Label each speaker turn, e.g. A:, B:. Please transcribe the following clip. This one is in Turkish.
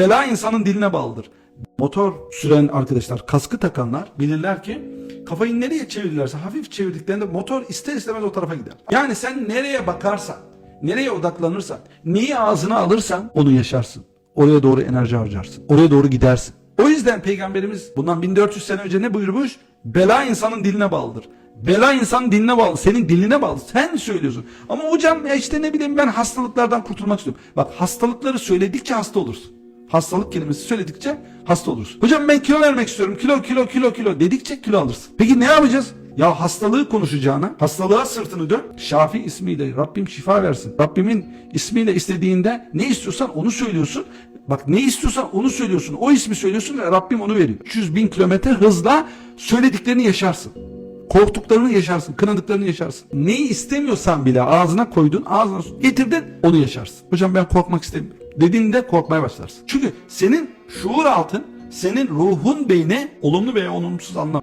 A: Bela insanın diline bağlıdır. Motor süren arkadaşlar, kaskı takanlar bilirler ki kafayı nereye çevirirlerse hafif çevirdiklerinde motor ister istemez o tarafa gider. Yani sen nereye bakarsan, nereye odaklanırsan, neyi ağzına alırsan onu yaşarsın. Oraya doğru enerji harcarsın. Oraya doğru gidersin. O yüzden peygamberimiz bundan 1400 sene önce ne buyurmuş? Bela insanın diline bağlıdır. Bela insanın diline bağlı. Senin diline bağlı. Sen söylüyorsun. Ama hocam ya işte ne bileyim ben hastalıklardan kurtulmak istiyorum. Bak hastalıkları söyledikçe hasta olursun. Hastalık kelimesi söyledikçe hasta olursun. Hocam ben kilo vermek istiyorum. Kilo kilo kilo kilo dedikçe kilo alırsın. Peki ne yapacağız? Ya hastalığı konuşacağına hastalığa sırtını dön. Şafi ismiyle Rabbim şifa versin. Rabbimin ismiyle istediğinde ne istiyorsan onu söylüyorsun. Bak ne istiyorsan onu söylüyorsun. O ismi söylüyorsun ve Rabbim onu veriyor. 300 bin kilometre hızla söylediklerini yaşarsın. Korktuklarını yaşarsın, kınadıklarını yaşarsın. Neyi istemiyorsan bile ağzına koydun, ağzına getirdin, onu yaşarsın. Hocam ben korkmak istemiyorum. Dediğinde korkmaya başlarsın. Çünkü senin şuur altın, senin ruhun beyni olumlu veya olumsuz anlam